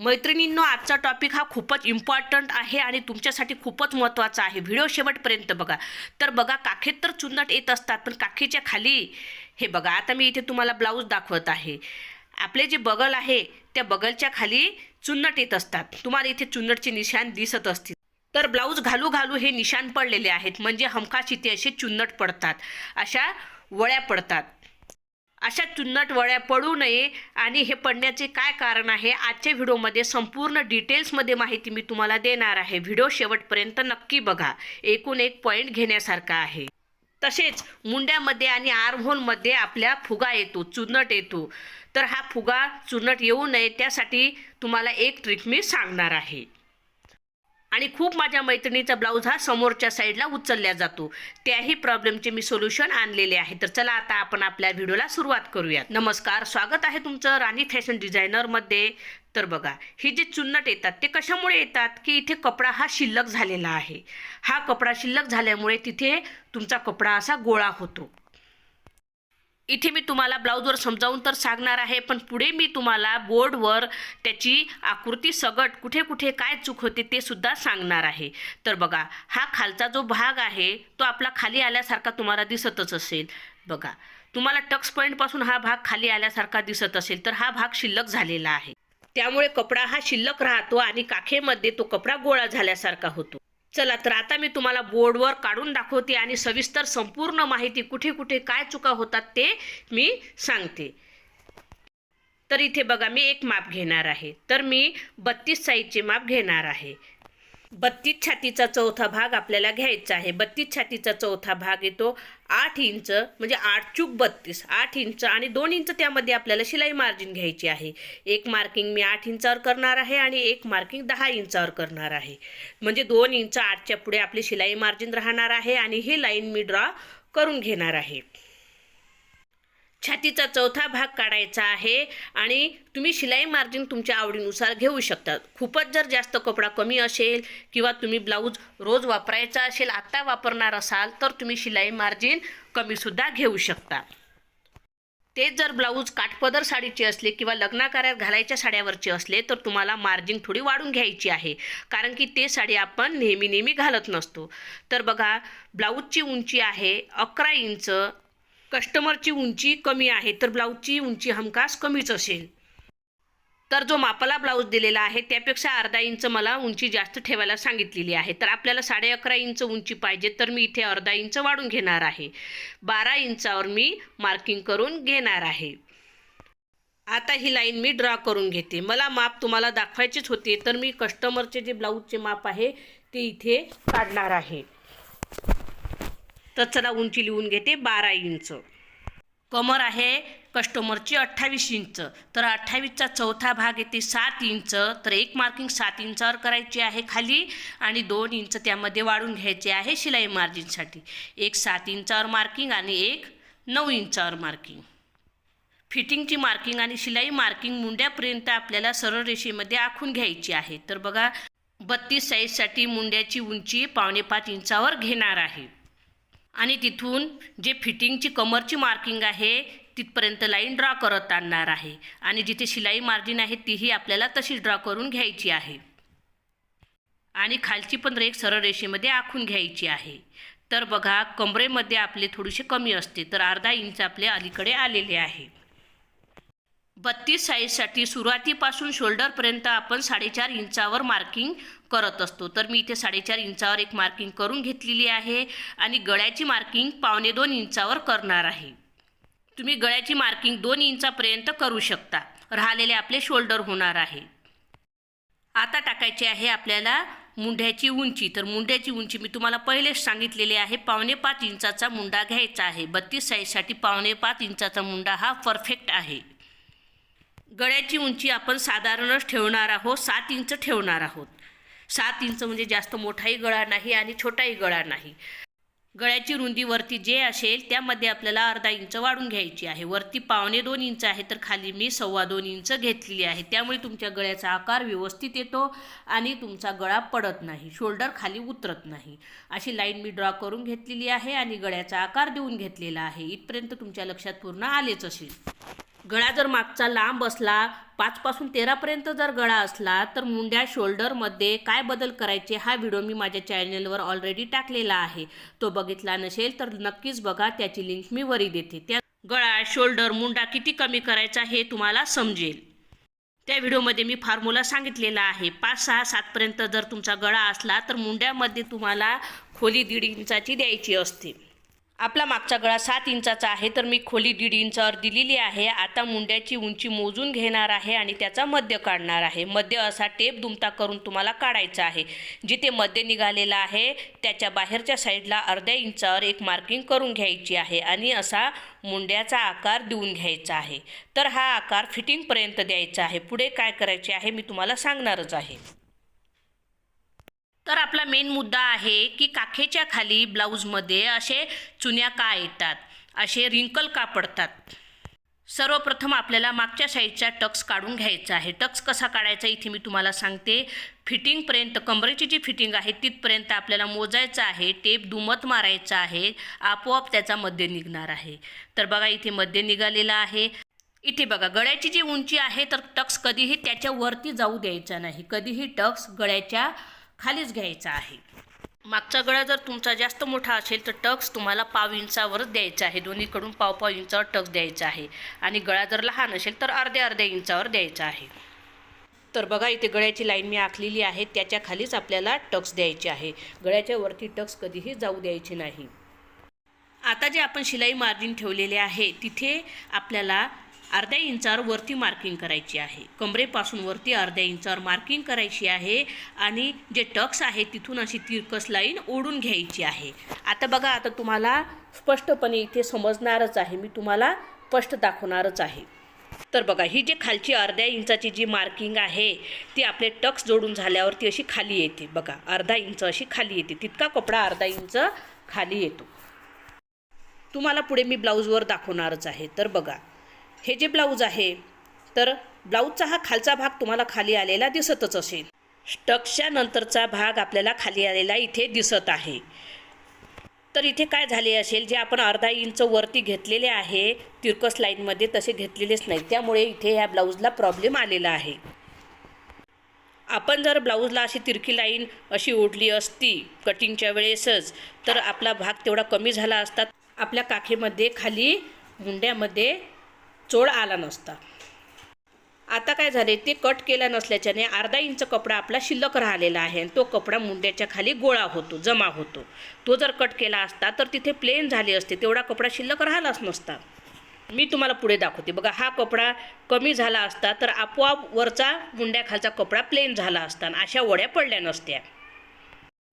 मैत्रिणींनो आजचा टॉपिक हा खूपच इम्पॉर्टंट आहे आणि तुमच्यासाठी खूपच महत्त्वाचा आहे. व्हिडिओ शेवटपर्यंत बघा. तर बघा काखेत तर चुन्नट येत असतात पण काखेच्या खाली हे बघा आता मी इथे तुम्हाला ब्लाऊज दाखवत आहे. आपले जे बगल आहे त्या बगलच्या खाली चुन्नट येत असतात. तुम्हाला इथे चुन्नटचे निशाण दिसत असतील. तर ब्लाऊज घालू घालू हे निशाण पडलेले आहेत. म्हणजे हमखास इथे असे चुन्नट पडतात. अशा वळ्या पडतात. अशा चुन्नट वळ्या पडू नये आणि हे पडण्याचे काय कारण आहे आजच्या व्हिडिओमध्ये संपूर्ण डिटेल्समध्ये माहिती मी तुम्हाला देणार आहे. व्हिडिओ शेवटपर्यंत नक्की बघा. एकूण एक पॉईंट घेण्यासारखा आहे. तसेच मुंड्यामध्ये आणि आर्महोलमध्ये आपल्या फुगा येतो चुन्नट येतो. तर हा फुगा चुन्नट येऊ नये त्यासाठी तुम्हाला एक ट्रिक मी सांगणार आहे. आणि खूप माझ्या मैत्रिणीचा ब्लाऊज हा समोरच्या साईडला उचलल्या जातो. त्याही प्रॉब्लेमचे मी सोल्युशन आणलेले आहे. तर चला आता आपण आपल्या व्हिडिओला सुरुवात करूयात. नमस्कार स्वागत आहे तुमचं राणी फॅशन डिझायनरमध्ये तर बघा हे जे चुन्नट येतात ते कशामुळे येतात? की इथे कपडा हा शिल्लक झालेला आहे. हा कपडा शिल्लक झाल्यामुळे तिथे तुमचा कपडा असा गोळा होतो. इथे मी तुम्हाला ब्लाऊजवर समजावून तर सांगणार आहे पण पुढे मी तुम्हाला बोर्डवर त्याची आकृती सगट कुठे कुठे काय चूक होते ते सुद्धा सांगणार आहे. तर बघा हा खालचा जो भाग आहे तो आपला खाली आल्यासारखा तुम्हाला दिसतच असेल. बघा तुम्हाला टक्स पॉईंटपासून हा भाग खाली आल्यासारखा दिसत असेल तर हा भाग शिल्लक झालेला आहे. त्यामुळे कपडा हा शिल्लक राहतो आणि काखेमध्ये तो कपडा गोळा झाल्यासारखा होतो. चला तर आता मी तुम्हाला बोर्डवर काढून दाखवते आणि सविस्तर संपूर्ण माहिती कुठे कुठे काय चुका होतात ते मी सांगते. तर इथे बघा मी एक माप घेणार आहे. तर मी बत्तीस साईजचे माप घेणार आहे. बत्तीस छातीचा चौथा भाग आपल्याला घ्यायचा आहे. बत्तीस छातीचा चौथा भाग येतो आठ इंच म्हणजे आठ चूक बत्तीस. आठ इंच आणि दोन इंच त्यामध्ये आपल्याला शिलाई मार्जिन घ्यायची आहे. एक मार्किंग मी आठ इंचावर करणार आहे आणि एक मार्किंग दहा इंचावर करणार आहे. म्हणजे दोन इंच आठच्या पुढे आपली शिलाई मार्जिन राहणार आहे आणि ही लाईन मी ड्रॉ करून घेणार आहे. छातीचा चौथा भाग काढायचा आहे आणि तुम्ही शिलाई मार्जिन तुमच्या आवडीनुसार घेऊ शकता. खूपच जर जास्त कपडा कमी असेल किंवा तुम्ही ब्लाऊज रोज वापरायचा असेल आत्ता वापरणार असाल तर तुम्ही शिलाई मार्जिन कमीसुद्धा घेऊ शकता. तेच जर ब्लाऊज काठपदर साडीचे असले किंवा लग्नाकार्यात घालायच्या साड्यावरचे असले तर तुम्हाला मार्जिन थोडी वाढून घ्यायची आहे. कारण की ते साडी आपण नेहमी नेहमी घालत नसतो. तर बघा ब्लाऊजची उंची आहे अकरा इंच कस्टमरची उंची कमी आहे तर ब्लाऊजची उंची हमखास कमीच असेल. तर जो मापाला ब्लाऊज दिलेला आहे त्यापेक्षा अर्धा इंच मला उंची जास्त ठेवायला सांगितलेली आहे. तर आपल्याला साडे अकरा इंच उंची पाहिजे तर मी इथे अर्धा इंच वाढून घेणार आहे. बारा इंचावर मी मार्किंग करून घेणार आहे. आता ही लाईन मी ड्रॉ करून घेते. मला माप तुम्हाला दाखवायचेच होते तर मी कस्टमरचे जे ब्लाऊजचे माप आहे ते इथे काढणार आहे. तर चला उंची लिहून घेते बारा इंच. कमर आहे कस्टमरची अठ्ठावीस इंच. तर अठ्ठावीसचा चौथा भाग येते सात इंच. तर एक मार्किंग सात इंचावर करायची आहे खाली आणि दोन इंच त्यामध्ये वाढून घ्यायचे आहे शिलाई मार्जिनसाठी एक सात इंचावर मार्किंग आणि एक नऊ इंचावर मार्किंग फिटिंगची मार्किंग आणि शिलाई मार्किंग मुंड्यापर्यंत आपल्याला सरळ रेषेमध्ये आखून घ्यायची आहे. तर बघा बत्तीस साईजसाठी मुंड्याची उंची पावणे पाच इंचावर घेणार आहे. आणि तिथून जे फिटिंगची कमरची मार्किंग आहे तिथपर्यंत लाईन ड्रॉ करत आणणार आहे. आणि जिथे शिलाई मार्जिन आहे तीही आपल्याला तशीच ड्रॉ करून घ्यायची आहे. आणि खालची पण रेख सरळ रेषेमध्ये आखून घ्यायची आहे. तर बघा कमरेमध्ये आपले थोडेसे कमी असते तर अर्धा इंच आपले अलीकडे आलेले आहे. बत्तीस साईजसाठी सुरुवातीपासून शोल्डरपर्यंत आपण साडेचार इंचावर मार्किंग करत असतो. तर मी इथे साडेचार इंचावर एक मार्किंग करून घेतलेली आहे आणि गळ्याची मार्किंग पावणे दोन इंचावर करणार आहे. तुम्ही गळ्याची मार्किंग दोन इंचापर्यंत करू शकता. राहिलेले आपले शोल्डर होणार आहे. आता टाकायचे आहे आपल्याला मुंड्याची उंची. तर मुंड्याची उंची मी तुम्हाला पहिलेच सांगितलेली आहे पावणे पाच इंचाचा मुंडा घ्यायचा आहे. बत्तीस साईजसाठी पावणे पाच इंचाचा मुंडा हा परफेक्ट आहे. गळ्याची उंची आपण साधारणच ठेवणार आहोत सात इंच ठेवणार आहोत. सात इंच म्हणजे जास्त मोठाही गळा नाही आणि छोटाही गळा नाही. गळ्याची रुंदी वरती जे असेल त्यामध्ये आपल्याला अर्धा इंच वाढून घ्यायची आहे. वरती पावणे दोन इंच आहे तर खाली मी सव्वा दोन इंच घेतलेली आहे. त्यामुळे तुमच्या गळ्याचा आकार व्यवस्थित येतो आणि तुमचा गळा पडत नाही. शोल्डर खाली उतरत नाही. अशी लाईन मी ड्रॉ करून घेतलेली आहे आणि गळ्याचा आकार देऊन घेतलेला आहे. इथपर्यंत तुमच्या लक्षात पूर्ण आलेच असेल. गळा जर मागचा लांब असला पाचपासून तेरापर्यंत जर गळा असला तर मुंड्या शोल्डरमध्ये काय बदल करायचे हा व्हिडिओ मी माझ्या चॅनलवर ऑलरेडी टाकलेला आहे. तो बघितला नसेल तर नक्कीच बघा त्याची लिंक मी वरी देते. त्या गळा शोल्डर मुंडा किती कमी करायचा हे तुम्हाला समजेल. त्या व्हिडिओमध्ये मी फॉर्म्युला सांगितलेला आहे. पाच सहा सातपर्यंत जर तुमचा गळा असला तर मुंड्यामध्ये तुम्हाला खोली दीड इंचाची द्यायची असते. आपला मागचा गळा सात इंचाचा आहे तर मी खोली दीड इंचावर दिलेली आहे. आता मुंड्याची उंची मोजून घेणार आहे आणि त्याचा मध्य काढणार आहे. मध्य असा टेप दुमता करून तुम्हाला काढायचा आहे. जिथे मध्य निघालेला आहे त्याच्या बाहेरच्या साईडला अर्ध्या इंचावर एक मार्किंग करून घ्यायची आहे आणि असा मुंड्याचा आकार देऊन घ्यायचा आहे. तर हा आकार फिटिंगपर्यंत द्यायचा आहे. पुढे काय करायचे आहे मी तुम्हाला सांगणारच आहे. तर आपला मेन मुद्दा आहे की काखेच्या खाली ब्लाऊजमध्ये असे चुन्या का येतात? असे रिंकल का पडतात? सर्वप्रथम आपल्याला मागच्या साईडचा टक्स काढून घ्यायचा आहे. टक्स कसा काढायचा इथे मी तुम्हाला सांगते. फिटिंगपर्यंत कमरेची जी फिटिंग आहे तिथपर्यंत आपल्याला मोजायचं आहे. टेप दुमत मारायचा आहे. आपोआप त्याचा मध्य निघणार आहे. तर बघा इथे मध्य निघालेला आहे. इथे बघा गळ्याची जी उंची आहे तर टक्स कधीही त्याच्यावरती जाऊ द्यायचा नाही. कधीही टक्स गळ्याच्या खालीच घ्यायचा आहे. मागचा गळा जर तुमचा जास्त मोठा असेल तर टक्स तुम्हाला पाव इंचावरच द्यायचा आहे. दोन्हीकडून पाव पाव इंचावर टक्स द्यायचा आहे. आणि गळा जर लहान असेल तर अर्ध्या अर्ध्या इंचावर द्यायचा आहे. तर बघा इथे गळ्याची लाईन मी आखलेली आहे. त्याच्या खालीच आपल्याला टक्स द्यायचे आहे. गळ्याच्या वरती टक्स कधीही जाऊ द्यायचे नाही. आता जे आपण शिलाई मार्जिन ठेवलेले आहे तिथे आपल्याला अर्ध्या इंचावर वरती मार्किंग करायची आहे. कमरेपासून वरती अर्ध्या इंचावर मार्किंग करायची आहे आणि जे टक्स आहे तिथून अशी तिरकस लाईन ओढून घ्यायची आहे. आता बघा आता तुम्हाला स्पष्टपणे इथे समजणारच आहे. मी तुम्हाला स्पष्ट दाखवणारच आहे. तर बघा ही जी खालची अर्ध्या इंचाची जी मार्किंग आहे ती आपले टक्स जोडून झाल्यावरती अशी खाली येते. बघा अर्धा इंच अशी खाली येते. तितका कपडा अर्धा इंच खाली येतो. तुम्हाला पुढे मी ब्लाऊजवर दाखवणारच आहे. तर बघा हे जे ब्लाऊज आहे तर ब्लाऊजचा हा खालचा भाग तुम्हाला खाली आलेला दिसतच असेल. स्टक्सच्या नंतरचा भाग आपल्याला खाली आलेला इथे दिसत आहे. तर इथे काय झाले असेल जे आपण अर्धा इंच वरती घेतलेले आहे तिरकस लाईनमध्ये तसे घेतलेलेच नाही त्यामुळे इथे ह्या ब्लाऊजला प्रॉब्लेम आलेला आहे. आपण जर ब्लाऊजला अशी तिरकी लाईन अशी ओढली असती कटिंगच्या वेळेसच तर आपला भाग तेवढा कमी झाला असता आपल्या काखेमध्ये खाली मुंड्यामध्ये चोळ आला नसता. आता काय झाले? ते कट केला नसल्याच्याने अर्धा इंच कपडा आपला शिल्लक राहिलेला आहे. आणि तो कपडा मुंड्याच्या खाली गोळा होतो जमा होतो. तो जर कट केला असता तर तिथे प्लेन झाले असते. तेवढा कपडा शिल्लक राहिलाच नसता. मी तुम्हाला पुढे दाखवते. बघा हा कपडा कमी झाला असता तर आपोआप वरचा मुंड्याखालचा कपडा प्लेन झाला असता आणि अशा वड्या पडल्या नसत्या.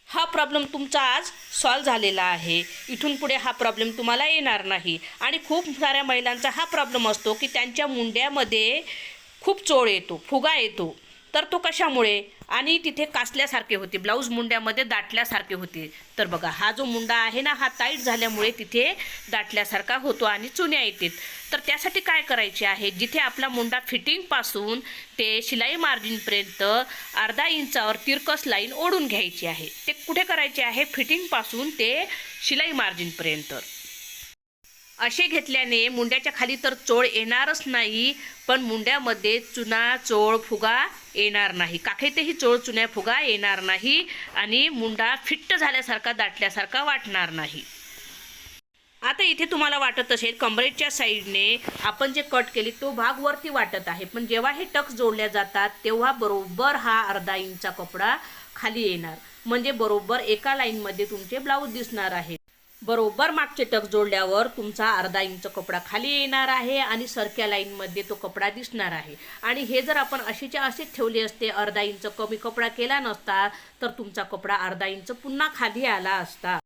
हा प्रॉब्लेम तुमचा आज सॉल्व झालेला आहे. इथून पुढे हा प्रॉब्लेम तुम्हाला येणार नाही. आणि खूप साऱ्या महिलांचा हा प्रॉब्लेम असतो की त्यांच्या मुंड्यामध्ये खूप चोळ येतो फुगा येतो. तर तो कशामुळे? आणि तिथे कासल्यासारखे होते ब्लाऊज मुंड्यामध्ये दाटल्यासारखे होते. तर बघा हा जो मुंडा आहे ना हा टाईट झाल्यामुळे तिथे दाटल्यासारखा होतो आणि चुन्या येतात. तर त्यासाठी काय करायचे आहे? जिथे आपला मुंडा फिटिंगपासून ते शिलाई मार्जिनपर्यंत अर्धा इंचावर तिरकस लाईन ओढून घ्यायची आहे. ते कुठे करायचे आहे? फिटिंगपासून ते शिलाई मार्जिनपर्यंत असे घेतल्याने मुंड्याच्या खाली तर चोळ येणारच नाही पण मुंड्यामध्ये चुना चोळ फुगा येणार नाही. काखेतही चोळ चुन्या फुगा येणार नाही आणि मुंडा फिट्ट झाल्यासारखा दाटल्यासारखा वाटणार नाही. आता इथे तुम्हाला वाटत असेल कमरेच्या साईडने आपण जे कट केली तो भाग वरती वाटत आहे. पण जेव्हा हे टक्स जोडल्या जातात तेव्हा बरोबर हा अर्धा इंचचा कपडा खाली येणार. म्हणजे बरोबर एका लाईनमध्ये तुमचे ब्लाऊज दिसणार आहे. बरोबर मागचे टक जोडल्यावर तुमचा अर्धा इंच कपडा खाली येणार आहे आणि सरक्या लाईनमध्ये तो कपडा दिसणार आहे. आणि हे जर आपण अशीच्या असेच ठेवले असते अर्धा इंच कमी कपडा केला नसता तर तुमचा कपडा अर्धा इंच पुन्हा खाली आला असता.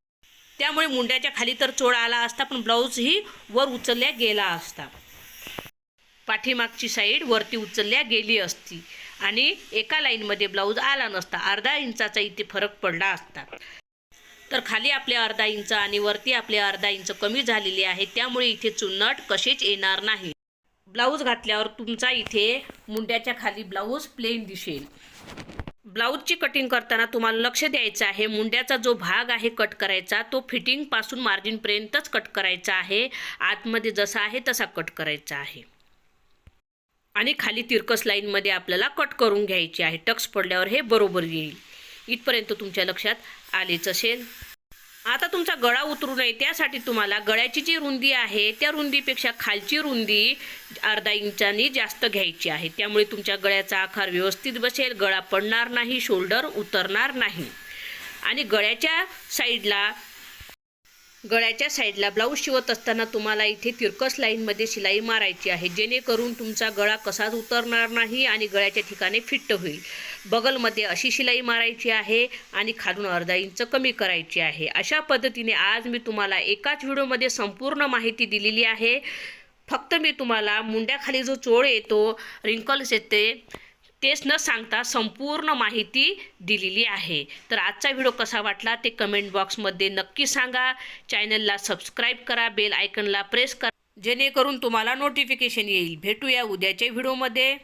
त्यामुळे मुंड्याच्या खाली तर चोळ आला असता पण ब्लाऊजही वर उचलल्या गेला असता. पाठीमागची साईड वरती उचलल्या गेली असती. आणि एका लाईनमध्ये ब्लाऊज आला नसता. अर्धा इंचाचा इथे फरक पडला असता. तर खाली आपले अर्धा इंच आणि वरती आपले अर्धा इंच कमी झालेले आहे. त्यामुळे इथे चुन्नट कसेच येणार नाही. ब्लाऊज घातल्यावर तुमचा इथे मुंड्याच्या खाली ब्लाऊज प्लेन दिसेल. ब्लाऊजची कटिंग करताना तुम्हाला लक्ष द्यायचं आहे. मुंड्याचा जो भाग आहे कट करायचा तो फिटिंगपासून मार्जिनपर्यंतच कट करायचा आहे. आतमध्ये जसा आहे तसा कट करायचा आहे. आणि खाली तिरकस लाईनमध्ये आपल्याला कट करून घ्यायची आहे. टक्स पडल्यावर हे बरोबर येईल. इथपर्यंत तुमच्या लक्षात आलेच असेल. आता तुमचा गळा उतरू नये त्यासाठी तुम्हाला गळ्याची जी रुंदी आहे त्या रुंदीपेक्षा खालची रुंदी अर्धा इंचानी जास्त घ्यायची आहे. त्यामुळे तुमच्या गळ्याचा आकार व्यवस्थित बसेल गळा पडणार नाही शोल्डर उतरणार नाही. आणि गळ्याच्या साईडला गळ्याच्या साईडला ब्लाऊज शिवत असताना तुम्हाला इथे तिरकस लाईनमध्ये शिलाई मारायची आहे. जेणेकरून तुमचा गळा कसाच उतरणार नाही आणि गळ्याच्या ठिकाणी फिट्ट होईल. बगलमध्ये अशी शिलाई मारायची आहे आणि खालून अर्धा इंच कमी करायची आहे. अशा पद्धतीने आज मी तुम्हाला एकाच व्हिडिओमध्ये संपूर्ण माहिती दिलेली आहे. फक्त मी तुम्हाला मुंड्याखाली जो चोळ येतो रिंकल्स येते तेच न सांगता संपूर्ण माहिती दिलेली आहे. तर आजचा व्हिडिओ कसा वाटला ते कमेंट बॉक्समध्ये नक्की सांगा. चॅनलला सबस्क्राईब करा बेल आयकनला प्रेस करा. जेणेकरून तुम्हाला नोटिफिकेशन येईल. भेटूया उद्याच्या व्हिडिओमध्ये.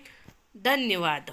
धन्यवाद.